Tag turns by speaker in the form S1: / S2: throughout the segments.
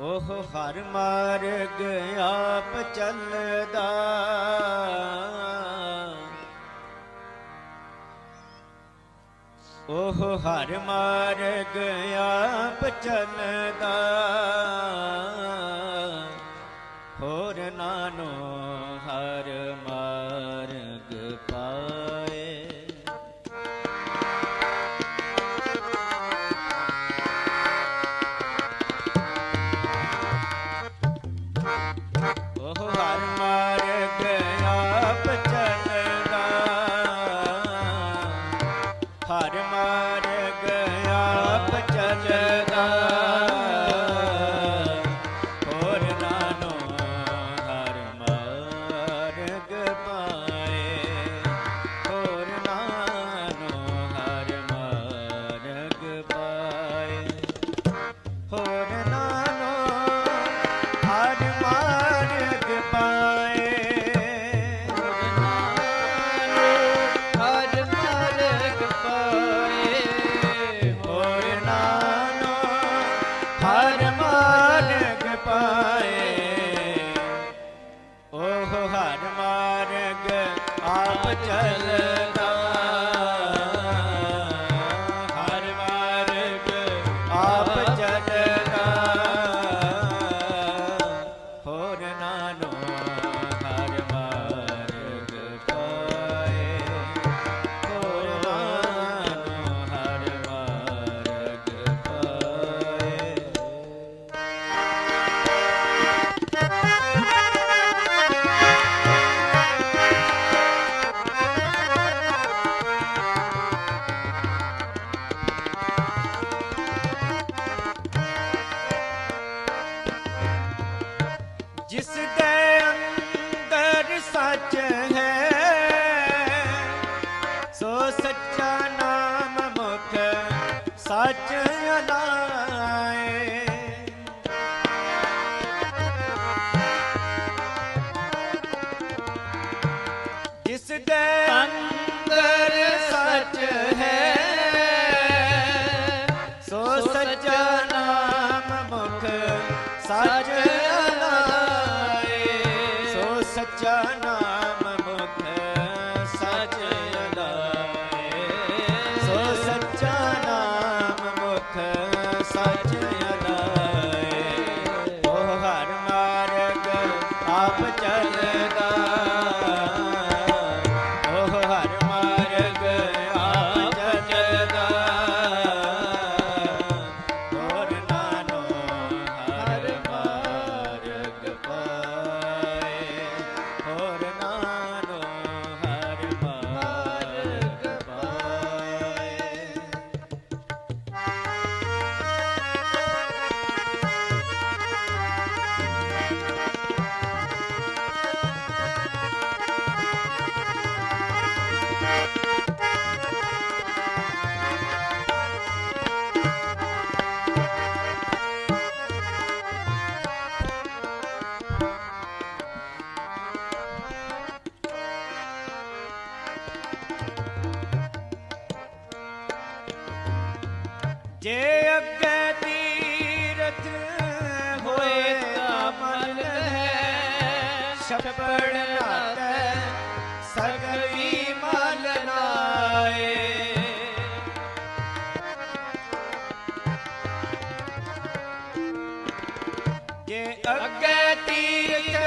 S1: ਉਹ ਹਰ ਮਾਰਗ ਆਪ ਚੱਲਦਾ। ਉਹ ਹਰ ਮਾਰਗ ਆਪ ਚੱਲਦਾ। ਚਲੇ ਸੋ ਸੱਚਾ ਨਾਮ ਮੁਖ ਸੱਚ ਅਲਾਏ। ਅੰਦਰ ਸੱਚ ਹੈ, ਸੋ ਸੱਚਾ ਨਾਮ ਮੁਖ ਸੱਚ ਸੋ ਸੱਚਾ ਨਾਮ ਆਪ ਚਲਦਾ ਜੇ ਤੀਰਥ ਹੋਏ ਤਾਂ ਮਨ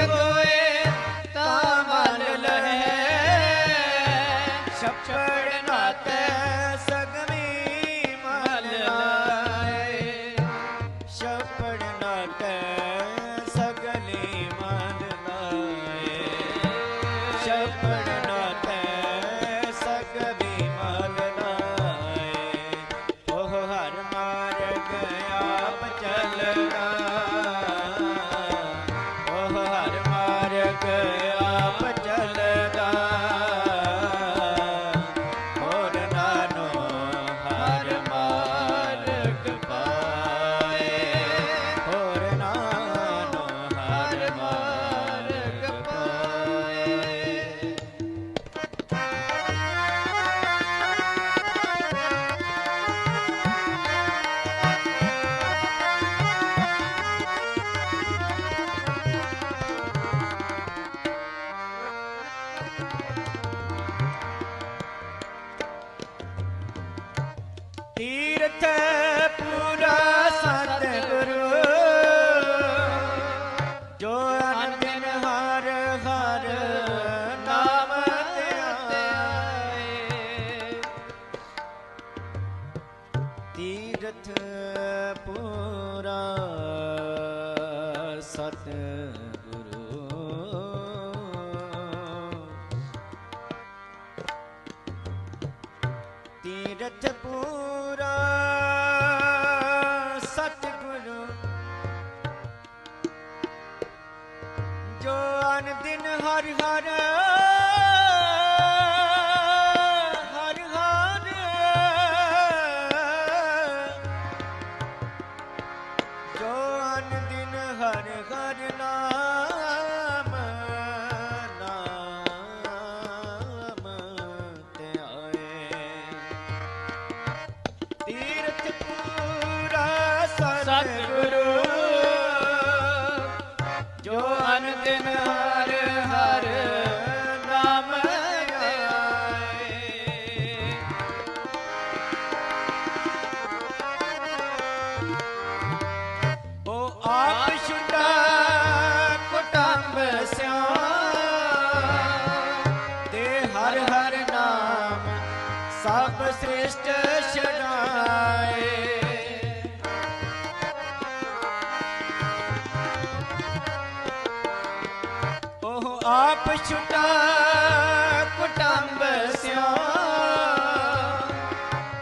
S1: ਹੋਏ ਤਾਂ ਮਨ ਲਹੈ પડે ਤੀਰਥ ਪੂਰਾ ਸਤਿਗੁਰੂ। ਜੋ ਅਨੰਦਨ ਹਰ ਹਰ ਨਾਮ ਧਿਆਵੇ ਤੀਰਥ ਪੂਰਾ ਸਤਿਗੁਰੂ। ਤੀਰਥ ਪੂਰਾ Guru. ਤੀਰਥ ਪੂਰਾ
S2: ਸਤਿਗੁਰੂ ਜੋ ਅਨ ਦਿਨ
S1: ਆਪ ਛੁਟਾ